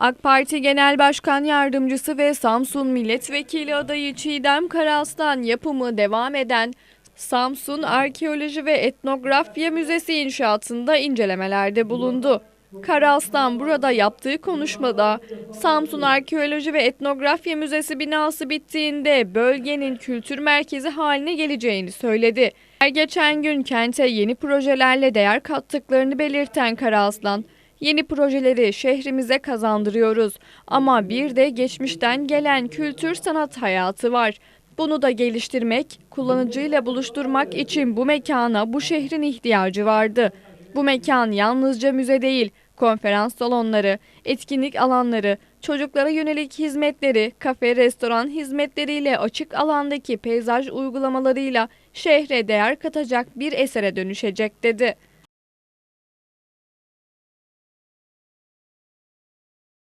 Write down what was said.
AK Parti Genel Başkan Yardımcısı ve Samsun Milletvekili adayı Çiğdem Karaslan yapımı devam eden Samsun Arkeoloji ve Etnografya Müzesi inşaatında incelemelerde bulundu. Karaslan burada yaptığı konuşmada Samsun Arkeoloji ve Etnografya Müzesi binası bittiğinde bölgenin kültür merkezi haline geleceğini söyledi. Her geçen gün kente yeni projelerle değer kattıklarını belirten Karaslan, Yeni projeleri şehrimize kazandırıyoruz ama bir de geçmişten gelen kültür sanat hayatı var. Bunu da geliştirmek, kullanıcıyla buluşturmak için bu mekana bu şehrin ihtiyacı vardı. Bu mekan yalnızca müze değil, konferans salonları, etkinlik alanları, çocuklara yönelik hizmetleri, kafe, restoran hizmetleriyle açık alandaki peyzaj uygulamalarıyla şehre değer katacak bir esere dönüşecek dedi.